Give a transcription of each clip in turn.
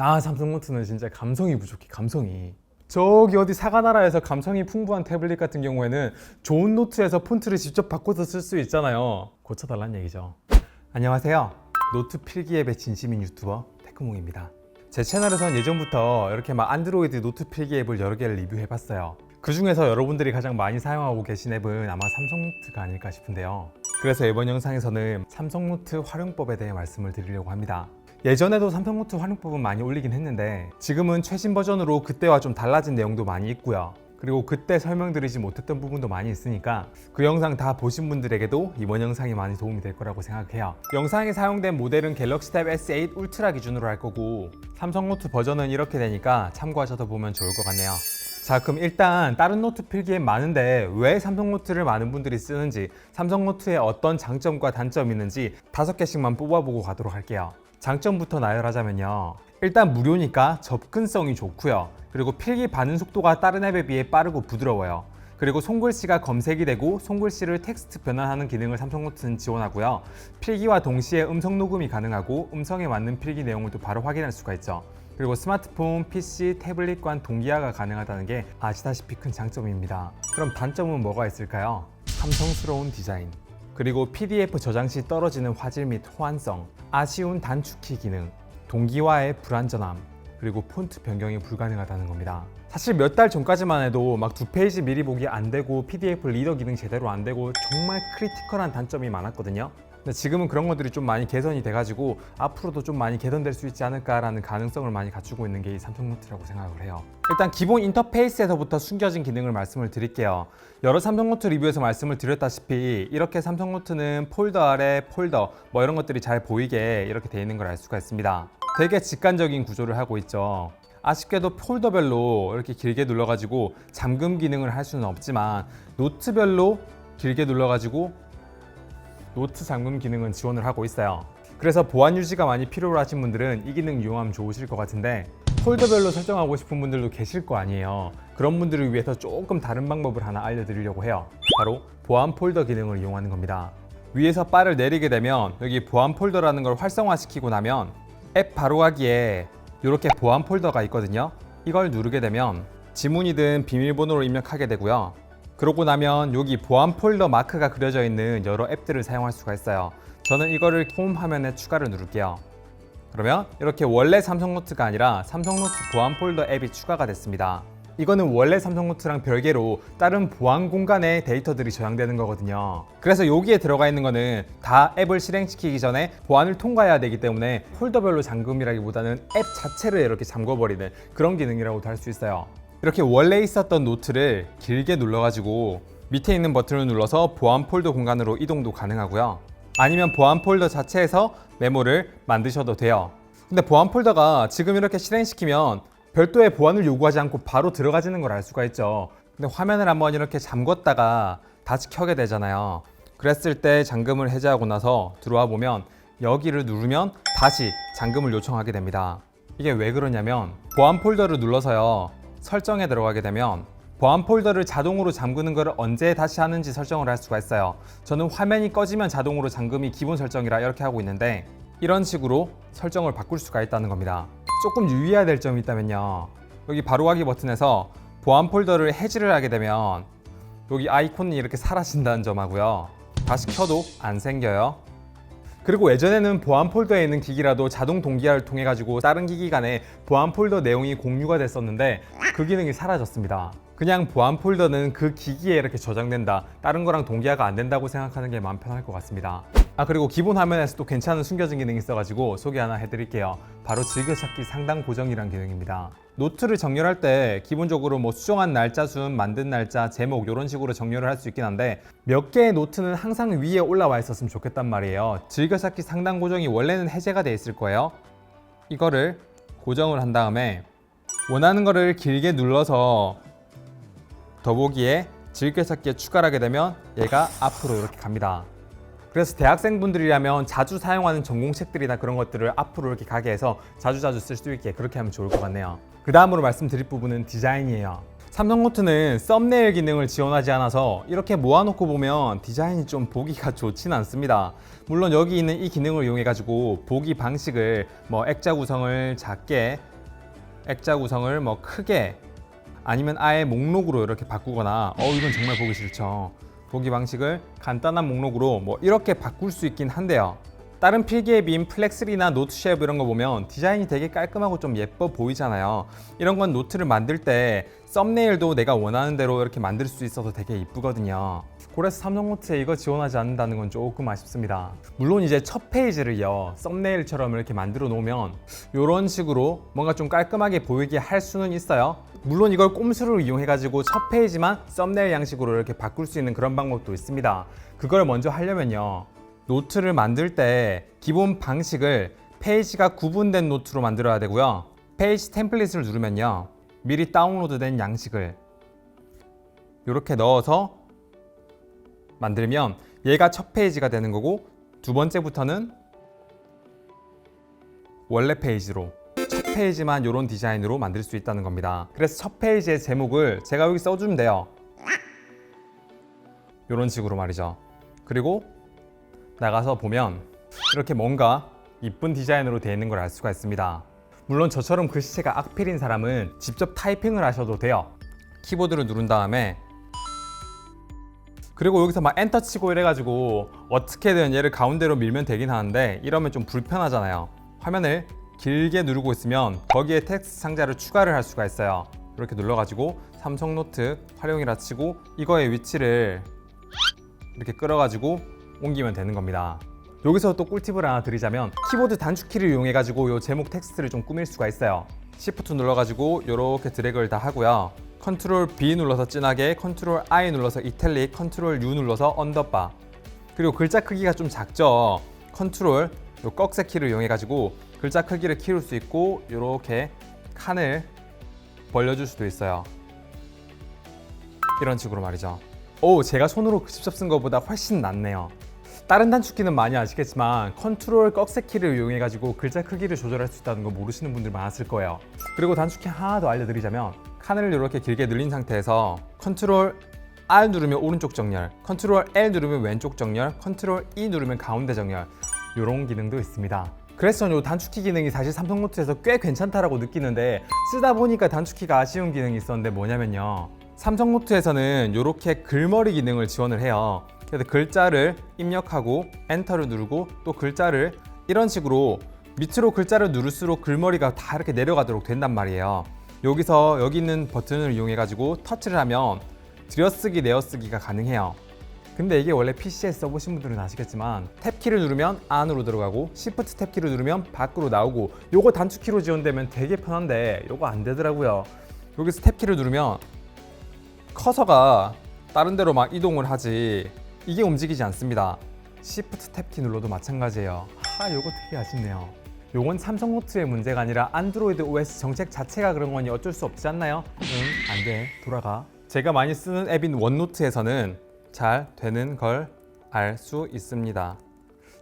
나 삼성 노트는 진짜 감성이 부족해 감성이. 저기 어디 사과나라에서 감성이 풍부한 태블릿 같은 경우에는 좋은 노트에서 폰트를 직접 바꿔서 쓸 수 있잖아요. 고쳐달란 얘기죠. 안녕하세요. 노트 필기 앱의 진심인 유튜버 테크몽입니다. 제 채널에선 예전부터 이렇게 막 안드로이드 노트 필기 앱을 여러 개를 리뷰해봤어요. 그 중에서 여러분들이 가장 많이 사용하고 계신 앱은 아마 삼성노트가 아닐까 싶은데요. 그래서 이번 영상에서는 삼성노트 활용법에 대해 말씀을 드리려고 합니다 예전에도 삼성노트 활용법은 많이 올리긴 했는데 지금은 최신 버전으로 그때와 좀 달라진 내용도 많이 있고요. 그리고 그때 설명드리지 못했던 부분도 많이 있으니까 그 영상 다 보신 분들에게도 이번 영상이 많이 도움이 될 거라고 생각해요. 영상에 사용된 모델은 갤럭시 탭 S8 울트라 기준으로 할 거고 삼성 노트 버전은 이렇게 되니까 참고하셔서 보면 좋을 것 같네요. 자 그럼 일단 다른 노트 필기앱 많은데 왜 삼성 노트를 많은 분들이 쓰는지 삼성 노트의 어떤 장점과 단점이 있는지 다섯 개씩만 뽑아보고 가도록 할게요. 장점부터 나열하자면요. 일단 무료니까 접근성이 좋고요. 그리고 필기 반응 속도가 다른 앱에 비해 빠르고 부드러워요. 그리고 손글씨가 검색이 되고 손글씨를 텍스트 변환하는 기능을 삼성노트는 지원하고요. 필기와 동시에 음성 녹음이 가능하고 음성에 맞는 필기 내용을 또 바로 확인할 수가 있죠. 그리고 스마트폰, PC, 태블릿과 동기화가 가능하다는 게 아시다시피 큰 장점입니다. 그럼 단점은 뭐가 있을까요? 삼성스러운 디자인. 그리고 PDF 저장 시 떨어지는 화질 및 호환성, 아쉬운 단축키 기능, 동기화의 불안전함, 그리고 폰트 변경이 불가능하다는 겁니다. 사실 몇 달 전까지만 해도 막 두 페이지 미리 보기 안 되고 PDF 리더 기능 제대로 안 되고 정말 크리티컬한 단점이 많았거든요. 근데 지금은 그런 것들이 좀 많이 개선이 돼가지고 앞으로도 좀 많이 개선될 수 있지 않을까라는 가능성을 많이 갖추고 있는 게 이 삼성 노트라고 생각을 해요. 일단 기본 인터페이스에서부터 숨겨진 기능을 말씀을 드릴게요. 여러 삼성 노트 리뷰에서 말씀을 드렸다시피 이렇게 삼성 노트는 폴더 아래 폴더 뭐 이런 것들이 잘 보이게 이렇게 되어 있는 걸 알 수가 있습니다. 되게 직관적인 구조를 하고 있죠. 아쉽게도 폴더별로 이렇게 길게 눌러가지고 잠금 기능을 할 수는 없지만 노트별로 길게 눌러가지고 노트 잠금 기능은 지원을 하고 있어요. 그래서 보안 유지가 많이 필요로 하신 분들은 이 기능 이용하면 좋으실 것 같은데 폴더별로 설정하고 싶은 분들도 계실 거 아니에요. 그런 분들을 위해서 조금 다른 방법을 하나 알려드리려고 해요. 바로 보안 폴더 기능을 이용하는 겁니다. 위에서 바를 내리게 되면 여기 보안 폴더라는 걸 활성화시키고 나면 앱 바로가기에 이렇게 보안 폴더가 있거든요. 이걸 누르게 되면 지문이든 비밀번호를 입력하게 되고요. 그러고 나면 여기 보안 폴더 마크가 그려져 있는 여러 앱들을 사용할 수가 있어요. 저는 이거를 홈 화면에 추가를 누를게요. 그러면 이렇게 원래 삼성노트가 아니라 삼성노트 보안 폴더 앱이 추가가 됐습니다. 이거는 원래 삼성노트랑 별개로 다른 보안 공간에 데이터들이 저장되는 거거든요. 그래서 여기에 들어가 있는 거는 다 앱을 실행시키기 전에 보안을 통과해야 되기 때문에 폴더별로 잠금이라기보다는 앱 자체를 이렇게 잠궈버리는 그런 기능이라고도 할 수 있어요. 이렇게 원래 있었던 노트를 길게 눌러가지고 밑에 있는 버튼을 눌러서 보안 폴더 공간으로 이동도 가능하고요. 아니면 보안 폴더 자체에서 메모를 만드셔도 돼요. 근데 보안 폴더가 지금 이렇게 실행시키면 별도의 보안을 요구하지 않고 바로 들어가지는 걸 알 수가 있죠. 근데 화면을 한번 이렇게 잠궜다가 다시 켜게 되잖아요. 그랬을 때 잠금을 해제하고 나서 들어와 보면 여기를 누르면 다시 잠금을 요청하게 됩니다. 이게 왜 그러냐면 보안 폴더를 눌러서요. 설정에 들어가게 되면 보안 폴더를 자동으로 잠그는 것을 언제 다시 하는지 설정을 할 수가 있어요. 저는 화면이 꺼지면 자동으로 잠금이 기본 설정이라 이렇게 하고 있는데 이런 식으로 설정을 바꿀 수가 있다는 겁니다. 조금 유의해야 될 점이 있다면요. 여기 바로가기 버튼에서 보안 폴더를 해지를 하게 되면 여기 아이콘이 이렇게 사라진다는 점하고요. 다시 켜도 안 생겨요. 그리고 예전에는 보안 폴더에 있는 기기라도 자동 동기화를 통해 가지고 다른 기기 간에 보안 폴더 내용이 공유가 됐었는데 그 기능이 사라졌습니다. 그냥 보안 폴더는 그 기기에 이렇게 저장된다. 다른 거랑 동기화가 안 된다고 생각하는 게 마음 편할 것 같습니다. 아 그리고 기본 화면에서도 괜찮은 숨겨진 기능이 있어가지고 소개 하나 해드릴게요. 바로 즐겨찾기 상단 고정이란 기능입니다. 노트를 정렬할 때 기본적으로 뭐 수정한 날짜 순, 만든 날짜, 제목 이런 식으로 정렬을 할 수 있긴 한데 몇 개의 노트는 항상 위에 올라와 있었으면 좋겠단 말이에요. 즐겨찾기 상단 고정이 원래는 해제가 돼 있을 거예요. 이거를 고정을 한 다음에 원하는 거를 길게 눌러서 더보기에 즐겨찾기에 추가를 하게 되면 얘가 앞으로 이렇게 갑니다. 그래서 대학생분들이라면 자주 사용하는 전공책들이나 그런 것들을 앞으로 이렇게 가게 해서 자주자주 쓸 수 있게 그렇게 하면 좋을 것 같네요. 그 다음으로 말씀드릴 부분은 디자인이에요. 삼성노트는 썸네일 기능을 지원하지 않아서 이렇게 모아놓고 보면 디자인이 좀 보기가 좋지는 않습니다. 물론 여기 있는 이 기능을 이용해 가지고 보기 방식을 뭐 액자 구성을 작게 액자 구성을 뭐 크게 아니면 아예 목록으로 이렇게 바꾸거나 어 이건 정말 보기 싫죠. 보기 방식을 간단한 목록으로 뭐 이렇게 바꿀 수 있긴 한데요. 다른 필기앱인 플렉스리나 노트 쉐프 이런 거 보면 디자인이 되게 깔끔하고 좀 예뻐 보이잖아요. 이런 건 노트를 만들 때 썸네일도 내가 원하는 대로 이렇게 만들 수 있어서 되게 이쁘거든요. 그래서 삼성노트에 이거 지원하지 않는다는 건 조금 아쉽습니다. 물론 이제 첫 페이지를요 썸네일처럼 이렇게 만들어 놓으면 이런 식으로 뭔가 좀 깔끔하게 보이게 할 수는 있어요. 물론 이걸 꼼수를 이용해 가지고 첫 페이지만 썸네일 양식으로 이렇게 바꿀 수 있는 그런 방법도 있습니다. 그걸 먼저 하려면요 노트를 만들 때 기본 방식을 페이지가 구분된 노트로 만들어야 되고요. 페이지 템플릿을 누르면요. 미리 다운로드된 양식을 이렇게 넣어서 만들면 얘가 첫 페이지가 되는 거고 두 번째부터는 원래 페이지로 첫 페이지만 이런 디자인으로 만들 수 있다는 겁니다. 그래서 첫 페이지의 제목을 제가 여기 써주면 돼요. 이런 식으로 말이죠. 그리고 나가서 보면 이렇게 뭔가 이쁜 디자인으로 되어 있는 걸 알 수가 있습니다. 물론 저처럼 글씨체가 악필인 사람은 직접 타이핑을 하셔도 돼요. 키보드를 누른 다음에 그리고 여기서 막 엔터 치고 이래가지고 어떻게든 얘를 가운데로 밀면 되긴 하는데 이러면 좀 불편하잖아요. 화면을 길게 누르고 있으면 거기에 텍스트 상자를 추가를 할 수가 있어요. 이렇게 눌러가지고 삼성 노트 활용이라 치고 이거의 위치를 이렇게 끌어가지고 옮기면 되는 겁니다. 여기서 또 꿀팁을 하나 드리자면 키보드 단축키를 이용해 가지고 요 제목 텍스트를 좀 꾸밀 수가 있어요. Shift 눌러 가지고 이렇게 드래그를 다 하고요. 컨트롤 B 눌러서 진하게, 컨트롤 I 눌러서 이탈릭, 컨트롤 U 눌러서 언더바. 그리고 글자 크기가 좀 작죠. 컨트롤 요 꺽쇠 키를 이용해 가지고 글자 크기를 키울 수 있고 이렇게 칸을 벌려줄 수도 있어요. 이런 식으로 말이죠. 오, 제가 손으로 직접 쓴 것보다 훨씬 낫네요. 다른 단축키는 많이 아시겠지만 컨트롤 꺽쇠 키를 이용해 가지고 글자 크기를 조절할 수 있다는 거 모르시는 분들 많았을 거예요. 그리고 단축키 하나 더 알려드리자면 칸을 이렇게 길게 늘린 상태에서 컨트롤 R 누르면 오른쪽 정렬, 컨트롤 L 누르면 왼쪽 정렬, 컨트롤 E 누르면 가운데 정렬 이런 기능도 있습니다. 그래서 저는 이 단축키 기능이 사실 삼성 노트에서 꽤 괜찮다라고 느끼는데 쓰다 보니까 단축키가 아쉬운 기능이 있었는데 뭐냐면요. 삼성 노트에서는 이렇게 글머리 기능을 지원을 해요. 그래서 글자를 입력하고 엔터를 누르고 또 글자를 이런 식으로 밑으로 글자를 누를수록 글머리가 다 이렇게 내려가도록 된단 말이에요. 여기서 여기 있는 버튼을 이용해 가지고 터치를 하면 들여쓰기 내어쓰기가 가능해요. 근데 이게 원래 PC에 써보신 분들은 아시겠지만 탭키를 누르면 안으로 들어가고 Shift 탭키를 누르면 밖으로 나오고 요거 단축키로 지원되면 되게 편한데 요거 안 되더라고요. 여기서 탭키를 누르면 커서가 다른 데로 막 이동을 하지 이게 움직이지 않습니다. Shift 탭키 눌러도 마찬가지예요. 아, 요거 되게 아쉽네요. 요건 삼성 노트의 문제가 아니라 안드로이드 OS 정책 자체가 그런 거니 어쩔 수 없지 않나요? 응, 안 돼. 돌아가. 제가 많이 쓰는 앱인 원노트에서는 잘 되는 걸 알 수 있습니다.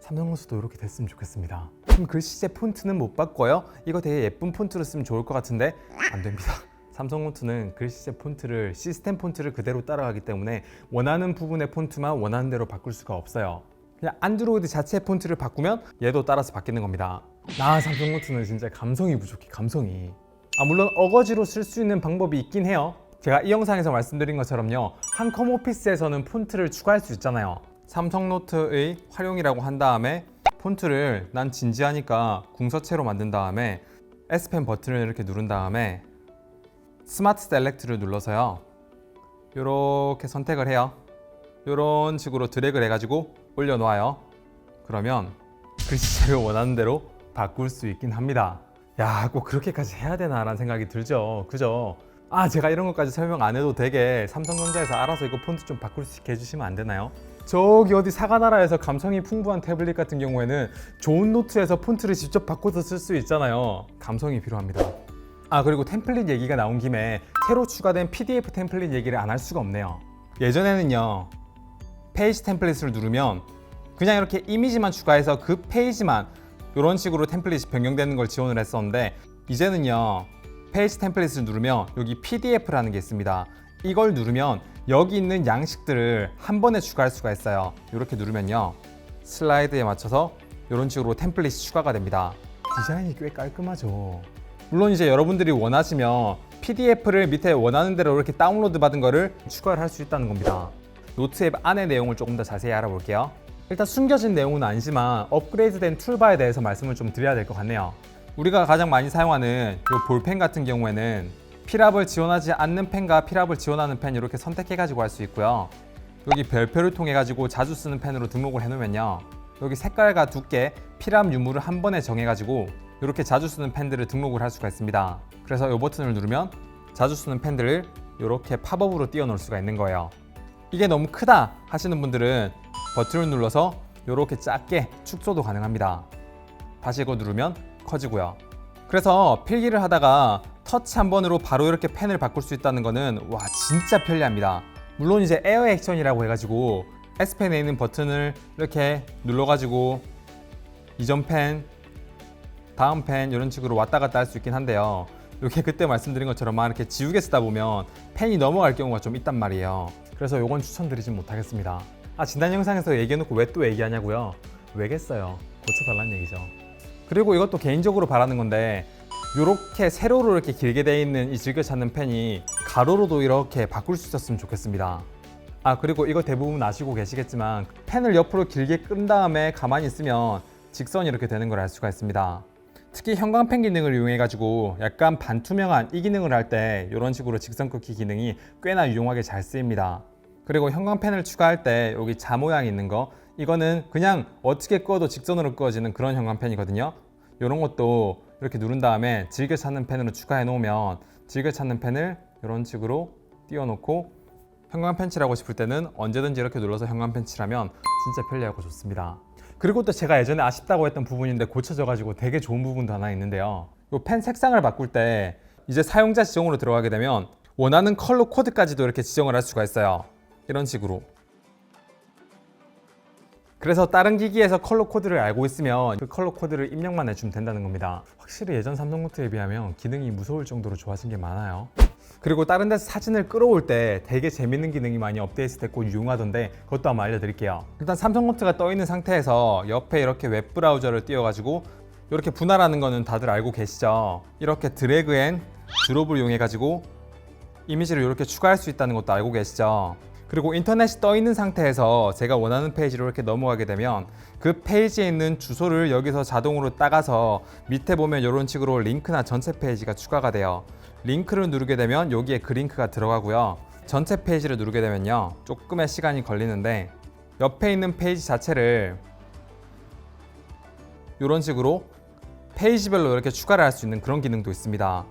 삼성 노트도 이렇게 됐으면 좋겠습니다. 그럼 글씨체 폰트는 못 바꿔요? 이거 되게 예쁜 폰트로 쓰면 좋을 것 같은데 안 됩니다. 삼성 노트는 글씨체 폰트를 시스템 폰트를 그대로 따라가기 때문에 원하는 부분의 폰트만 원하는 대로 바꿀 수가 없어요. 그냥 안드로이드 자체 폰트를 바꾸면 얘도 따라서 바뀌는 겁니다. 나 삼성 노트는 진짜 감성이 부족해 감성이. 아 물론 어거지로 쓸 수 있는 방법이 있긴 해요. 제가 이 영상에서 말씀드린 것처럼요. 한 컴 오피스에서는 폰트를 추가할 수 있잖아요. 삼성 노트의 활용이라고 한 다음에 폰트를 난 진지하니까 궁서체로 만든 다음에 S펜 버튼을 이렇게 누른 다음에 스마트 셀렉트를 눌러서요. 이렇게 선택을 해요. 이런 식으로 드래그를 해가지고 올려놓아요. 그러면 글씨체를 원하는 대로 바꿀 수 있긴 합니다. 야, 꼭 그렇게까지 해야 되나 라는 생각이 들죠. 그죠? 아, 제가 이런 것까지 설명 안 해도 되게 삼성전자에서 알아서 이거 폰트 좀 바꿀 수 있게 해주시면 안 되나요? 저기 어디 사과나라에서 감성이 풍부한 태블릿 같은 경우에는 좋은 노트에서 폰트를 직접 바꿔서 쓸 수 있잖아요. 감성이 필요합니다. 아 그리고 템플릿 얘기가 나온 김에 새로 추가된 PDF 템플릿 얘기를 안 할 수가 없네요. 예전에는요 페이지 템플릿을 누르면 그냥 이렇게 이미지만 추가해서 그 페이지만 이런 식으로 템플릿이 변경되는 걸 지원을 했었는데 이제는요 페이지 템플릿을 누르면 여기 PDF라는 게 있습니다. 이걸 누르면 여기 있는 양식들을 한 번에 추가할 수가 있어요. 이렇게 누르면요 슬라이드에 맞춰서 이런 식으로 템플릿이 추가가 됩니다. 디자인이 꽤 깔끔하죠. 물론 이제 여러분들이 원하시면 PDF를 밑에 원하는 대로 이렇게 다운로드 받은 거를 추가를 할 수 있다는 겁니다. 노트 앱 안의 내용을 조금 더 자세히 알아볼게요. 일단 숨겨진 내용은 아니지만 업그레이드된 툴바에 대해서 말씀을 좀 드려야 될 것 같네요. 우리가 가장 많이 사용하는 이 볼펜 같은 경우에는 필압을 지원하지 않는 펜과 필압을 지원하는 펜 이렇게 선택해 가지고 할 수 있고요. 여기 별표를 통해 가지고 자주 쓰는 펜으로 등록을 해 놓으면요. 여기 색깔과 두께, 필압 유무를 한 번에 정해 가지고 이렇게 자주 쓰는 펜들을 등록을 할 수가 있습니다. 그래서 이 버튼을 누르면 자주 쓰는 펜들을 이렇게 팝업으로 띄워 놓을 수가 있는 거예요. 이게 너무 크다 하시는 분들은 버튼을 눌러서 이렇게 작게 축소도 가능합니다. 다시 이거 누르면 커지고요. 그래서 필기를 하다가 터치 한 번으로 바로 이렇게 펜을 바꿀 수 있다는 거는 와 진짜 편리합니다. 물론 이제 에어 액션이라고 해가지고 S펜에 있는 버튼을 이렇게 눌러가지고 이전 펜, 다음 펜 이런 식으로 왔다 갔다 할 수 있긴 한데요. 이렇게 그때 말씀드린 것처럼 막 이렇게 지우개 쓰다 보면 펜이 넘어갈 경우가 좀 있단 말이에요. 그래서 이건 추천드리진 못하겠습니다. 아 진단 영상에서 얘기해놓고 왜 또 얘기하냐고요? 왜겠어요? 고쳐달라는 얘기죠. 그리고 이것도 개인적으로 바라는 건데 이렇게 세로로 이렇게 길게 돼 있는 이 즐겨 찾는 펜이 가로로도 이렇게 바꿀 수 있었으면 좋겠습니다. 아 그리고 이거 대부분 아시고 계시겠지만 펜을 옆으로 길게 끈 다음에 가만히 있으면 직선이 이렇게 되는 걸 알 수가 있습니다. 특히 형광펜 기능을 이용해 가지고 약간 반투명한 이 기능을 할 때 이런 식으로 직선 긋기 기능이 꽤나 유용하게 잘 쓰입니다. 그리고 형광펜을 추가할 때 여기 자 모양이 있는 거 이거는 그냥 어떻게 꺼도 직선으로 꺼지는 그런 형광펜이거든요. 이런 것도 이렇게 누른 다음에 즐겨 찾는 펜으로 추가해 놓으면 즐겨 찾는 펜을 이런 식으로 띄워 놓고 형광 펜 칠하고 싶을 때는 언제든지 이렇게 눌러서 형광 펜 칠하면 진짜 편리하고 좋습니다. 그리고 또 제가 예전에 아쉽다고 했던 부분인데 고쳐져 가지고 되게 좋은 부분도 하나 있는데요. 이 펜 색상을 바꿀 때 이제 사용자 지정으로 들어가게 되면 원하는 컬러 코드까지도 이렇게 지정을 할 수가 있어요. 이런 식으로. 그래서 다른 기기에서 컬러 코드를 알고 있으면 그 컬러 코드를 입력만 해주면 된다는 겁니다. 확실히 예전 삼성 노트에 비하면 기능이 무서울 정도로 좋아진 게 많아요. 그리고 다른 데서 사진을 끌어올 때 되게 재밌는 기능이 많이 업데이트 됐고 유용하던데 그것도 한번 알려드릴게요. 일단 삼성 노트가 떠 있는 상태에서 옆에 이렇게 웹 브라우저를 띄워가지고 이렇게 분할하는 거는 다들 알고 계시죠? 이렇게 드래그 앤 드롭을 이용해 가지고 이미지를 이렇게 추가할 수 있다는 것도 알고 계시죠? 그리고 인터넷이 떠 있는 상태에서 제가 원하는 페이지로 이렇게 넘어가게 되면 그 페이지에 있는 주소를 여기서 자동으로 따가서 밑에 보면 이런 식으로 링크나 전체 페이지가 추가가 돼요. 링크를 누르게 되면 여기에 그 링크가 들어가고요. 전체 페이지를 누르게 되면요. 조금의 시간이 걸리는데 옆에 있는 페이지 자체를 이런 식으로 페이지별로 이렇게 추가를 할 수 있는 그런 기능도 있습니다.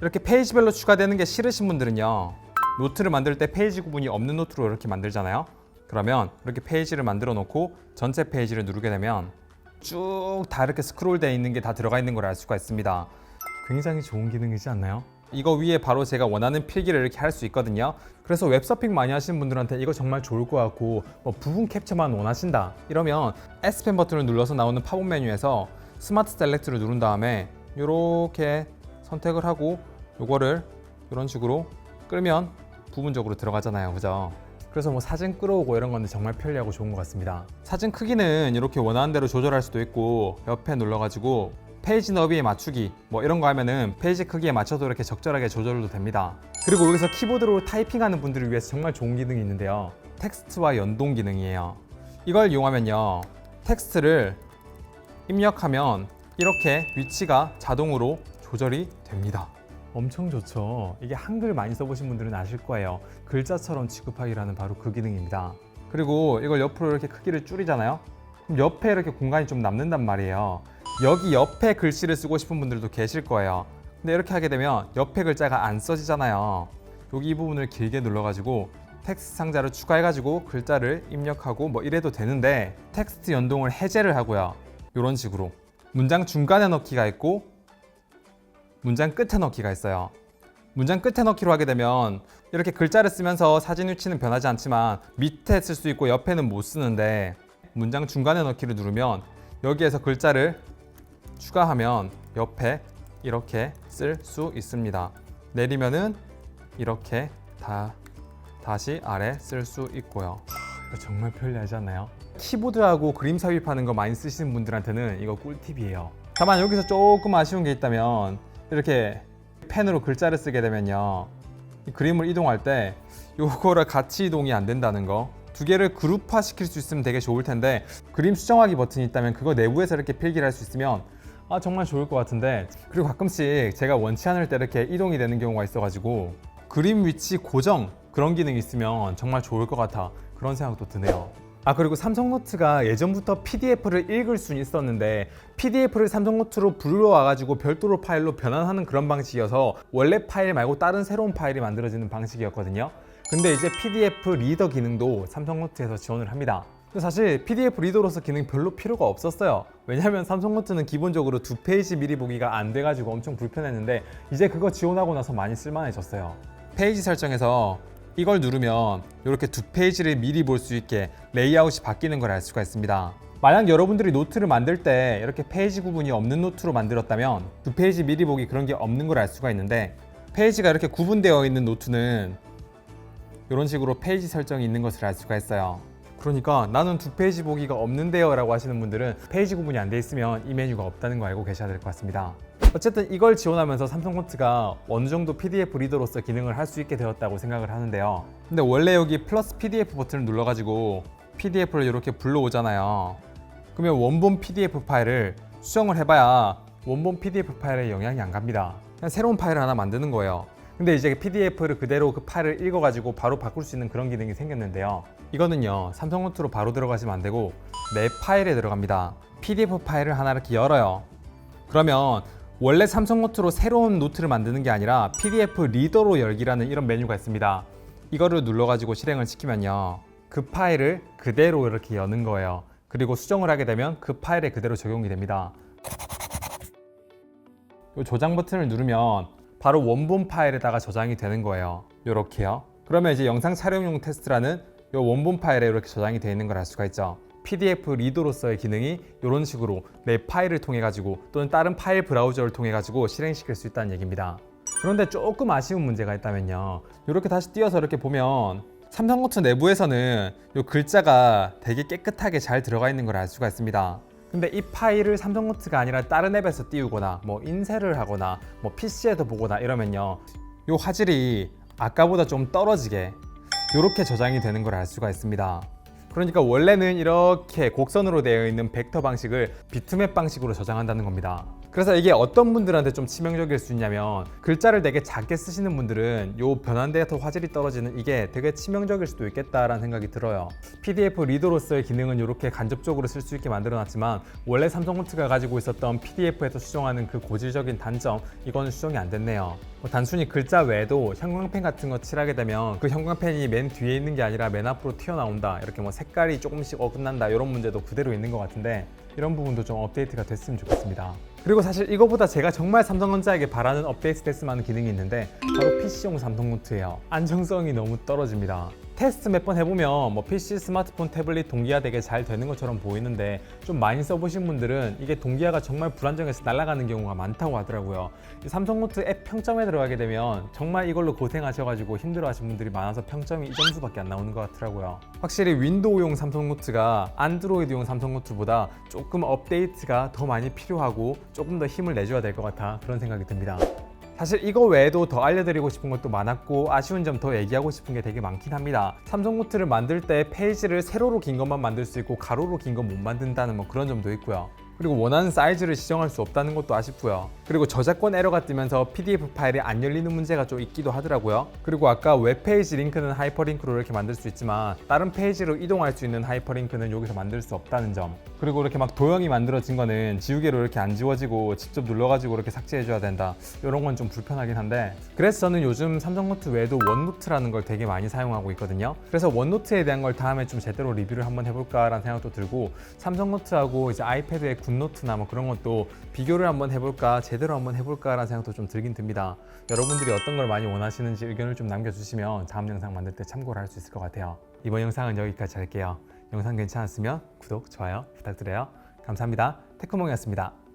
이렇게 페이지별로 추가되는 게 싫으신 분들은요. 노트를 만들 때 페이지 구분이 없는 노트로 이렇게 만들잖아요. 그러면 이렇게 페이지를 만들어 놓고 전체 페이지를 누르게 되면 쭉 다 이렇게 스크롤 되어 있는 게 다 들어가 있는 걸 알 수가 있습니다. 굉장히 좋은 기능이지 않나요? 이거 위에 바로 제가 원하는 필기를 이렇게 할 수 있거든요. 그래서 웹서핑 많이 하시는 분들한테 이거 정말 좋을 것 같고 뭐 부분 캡처만 원하신다 이러면 S펜 버튼을 눌러서 나오는 팝업 메뉴에서 스마트 셀렉트를 누른 다음에 이렇게 선택을 하고 요거를 이런 식으로 끌면 부분적으로 들어가잖아요. 그죠? 그래서 뭐 사진 끌어오고 이런 건데 정말 편리하고 좋은 것 같습니다. 사진 크기는 이렇게 원하는 대로 조절할 수도 있고 옆에 눌러가지고 페이지 너비에 맞추기 뭐 이런 거 하면은 페이지 크기에 맞춰도 이렇게 적절하게 조절도 됩니다. 그리고 여기서 키보드로 타이핑하는 분들을 위해서 정말 좋은 기능이 있는데요. 텍스트와 연동 기능이에요. 이걸 이용하면요. 텍스트를 입력하면 이렇게 위치가 자동으로 조절이 됩니다. 엄청 좋죠. 이게 한글 많이 써보신 분들은 아실 거예요. 글자처럼 취급하기라는 바로 그 기능입니다. 그리고 이걸 옆으로 이렇게 크기를 줄이잖아요. 그럼 옆에 이렇게 공간이 좀 남는단 말이에요. 여기 옆에 글씨를 쓰고 싶은 분들도 계실 거예요. 근데 이렇게 하게 되면 옆에 글자가 안 써지잖아요. 여기 이 부분을 길게 눌러가지고 텍스트 상자를 추가해가지고 글자를 입력하고 뭐 이래도 되는데 텍스트 연동을 해제를 하고요. 이런 식으로 문장 중간에 넣기가 있고 문장 끝에 넣기가 있어요. 문장 끝에 넣기로 하게 되면 이렇게 글자를 쓰면서 사진 위치는 변하지 않지만 밑에 쓸 수 있고 옆에는 못 쓰는데 문장 중간에 넣기를 누르면 여기에서 글자를 추가하면 옆에 이렇게 쓸 수 있습니다. 내리면은 이렇게 다 다시 아래 쓸 수 있고요. 정말 편리하지 않나요? 키보드하고 그림 삽입하는 거 많이 쓰시는 분들한테는 이거 꿀팁이에요. 다만 여기서 조금 아쉬운 게 있다면 이렇게 펜으로 글자를 쓰게 되면요. 이 그림을 이동할 때 요거랑 같이 이동이 안 된다는 거. 두 개를 그룹화 시킬 수 있으면 되게 좋을 텐데 그림 수정하기 버튼이 있다면 그거 내부에서 이렇게 필기를 할 수 있으면 아 정말 좋을 것 같은데 그리고 가끔씩 제가 원치 않을 때 이렇게 이동이 되는 경우가 있어가지고 그림 위치 고정 그런 기능이 있으면 정말 좋을 것 같아 그런 생각도 드네요. 아 그리고 삼성노트가 예전부터 PDF를 읽을 수는 있었는데 PDF를 삼성노트로 불러와가지고 별도로 파일로 변환하는 그런 방식이어서 원래 파일 말고 다른 새로운 파일이 만들어지는 방식이었거든요. 근데 이제 PDF 리더 기능도 삼성노트에서 지원을 합니다. 사실 PDF 리더로서 기능 별로 필요가 없었어요. 왜냐면 삼성노트는 기본적으로 두 페이지 미리 보기가 안 돼가지고 엄청 불편했는데 이제 그거 지원하고 나서 많이 쓸만해졌어요. 페이지 설정에서 이걸 누르면 이렇게 두 페이지를 미리 볼 수 있게 레이아웃이 바뀌는 걸 알 수가 있습니다. 만약 여러분들이 노트를 만들 때 이렇게 페이지 구분이 없는 노트로 만들었다면 두 페이지 미리 보기 그런 게 없는 걸 알 수가 있는데 페이지가 이렇게 구분되어 있는 노트는 이런 식으로 페이지 설정이 있는 것을 알 수가 있어요. 그러니까 나는 두 페이지 보기가 없는데요 라고 하시는 분들은 페이지 구분이 안 돼 있으면 이 메뉴가 없다는 거 알고 계셔야 될 것 같습니다. 어쨌든 이걸 지원하면서 삼성노트가 어느 정도 PDF 리더로서 기능을 할 수 있게 되었다고 생각을 하는데요. 근데 원래 여기 플러스 PDF 버튼을 눌러가지고 PDF를 이렇게 불러오잖아요. 그러면 원본 PDF 파일을 수정을 해봐야 원본 PDF 파일에 영향이 안 갑니다. 그냥 새로운 파일을 하나 만드는 거예요. 근데 이제 PDF를 그대로 그 파일을 읽어가지고 바로 바꿀 수 있는 그런 기능이 생겼는데요. 이거는요, 삼성노트로 바로 들어가시면 안 되고 내 파일에 들어갑니다. PDF 파일을 하나 이렇게 열어요. 그러면 원래 삼성 노트로 새로운 노트를 만드는 게 아니라 PDF 리더로 열기라는 이런 메뉴가 있습니다. 이거를 눌러가지고 실행을 시키면요. 그 파일을 그대로 이렇게 여는 거예요. 그리고 수정을 하게 되면 그 파일에 그대로 적용이 됩니다. 이 조장 버튼을 누르면 바로 원본 파일에다가 저장이 되는 거예요. 이렇게요. 그러면 이제 영상 촬영용 테스트라는 이 원본 파일에 이렇게 저장이 되어 있는 걸 알 수가 있죠. PDF 리더로서의 기능이 이런 식으로 내 파일을 통해 가지고 또는 다른 파일 브라우저를 통해 가지고 실행시킬 수 있다는 얘기입니다. 그런데 조금 아쉬운 문제가 있다면요. 이렇게 다시 띄어서 이렇게 보면 삼성노트 내부에서는 이 글자가 되게 깨끗하게 잘 들어가 있는 걸 알 수가 있습니다. 근데 이 파일을 삼성노트가 아니라 다른 앱에서 띄우거나 뭐 인쇄를 하거나 뭐 PC에도 보거나 이러면요. 이 화질이 아까보다 좀 떨어지게 이렇게 저장이 되는 걸 알 수가 있습니다. 그러니까 원래는 이렇게 곡선으로 되어 있는 벡터 방식을 비트맵 방식으로 저장한다는 겁니다. 그래서 이게 어떤 분들한테 좀 치명적일 수 있냐면 글자를 되게 작게 쓰시는 분들은 요 변환돼서 화질이 떨어지는 이게 되게 치명적일 수도 있겠다라는 생각이 들어요. PDF 리더로서의 기능은 이렇게 간접적으로 쓸 수 있게 만들어놨지만 원래 삼성노트가 가지고 있었던 PDF에서 수정하는 그 고질적인 단점 이거는 수정이 안 됐네요. 뭐 단순히 글자 외에도 형광펜 같은 거 칠하게 되면 그 형광펜이 맨 뒤에 있는 게 아니라 맨 앞으로 튀어나온다 이렇게 뭐 색깔이 조금씩 어긋난다 이런 문제도 그대로 있는 것 같은데 이런 부분도 좀 업데이트가 됐으면 좋겠습니다. 그리고 사실 이거보다 제가 정말 삼성전자에게 바라는 업데이트 됐으면 하는 기능이 있는데 PC용 삼성노트예요. 안정성이 너무 떨어집니다. 테스트 몇 번 해보면 뭐 PC, 스마트폰, 태블릿 동기화 되게 잘 되는 것처럼 보이는데 좀 많이 써보신 분들은 이게 동기화가 정말 불안정해서 날아가는 경우가 많다고 하더라고요. 이 삼성노트 앱 평점에 들어가게 되면 정말 이걸로 고생하셔가지고 힘들어하신 분들이 많아서 평점이 이 점수밖에 안 나오는 것 같더라고요. 확실히 윈도우용 삼성노트가 안드로이드용 삼성노트보다 조금 업데이트가 더 많이 필요하고 조금 더 힘을 내줘야 될 것 같아 그런 생각이 듭니다. 사실 이거 외에도 더 알려드리고 싶은 것도 많았고 아쉬운 점 더 얘기하고 싶은 게 되게 많긴 합니다. 삼성노트를 만들 때 페이지를 세로로 긴 것만 만들 수 있고 가로로 긴 건 못 만든다는 뭐 그런 점도 있고요. 그리고 원하는 사이즈를 지정할 수 없다는 것도 아쉽고요. 그리고 저작권 에러가 뜨면서 PDF 파일이 안 열리는 문제가 좀 있기도 하더라고요. 그리고 아까 웹페이지 링크는 하이퍼링크로 이렇게 만들 수 있지만 다른 페이지로 이동할 수 있는 하이퍼링크는 여기서 만들 수 없다는 점. 그리고 이렇게 막 도형이 만들어진 거는 지우개로 이렇게 안 지워지고 직접 눌러가지고 이렇게 삭제해줘야 된다. 이런 건 좀 불편하긴 한데 그래서 저는 요즘 삼성노트 외에도 원노트라는 걸 되게 많이 사용하고 있거든요. 그래서 원노트에 대한 걸 다음에 좀 제대로 리뷰를 한번 해볼까라는 생각도 들고 삼성노트하고 이제 아이패드의 굿노트나 뭐 그런 것도 비교를 한번 해볼까 제대로 한번 해볼까라는 생각도 좀 들긴 듭니다. 여러분들이 어떤 걸 많이 원하시는지 의견을 좀 남겨주시면 다음 영상 만들 때 참고를 할 수 있을 것 같아요. 이번 영상은 여기까지 할게요. 영상 괜찮았으면 구독, 좋아요 부탁드려요. 감사합니다. 테크몽이었습니다.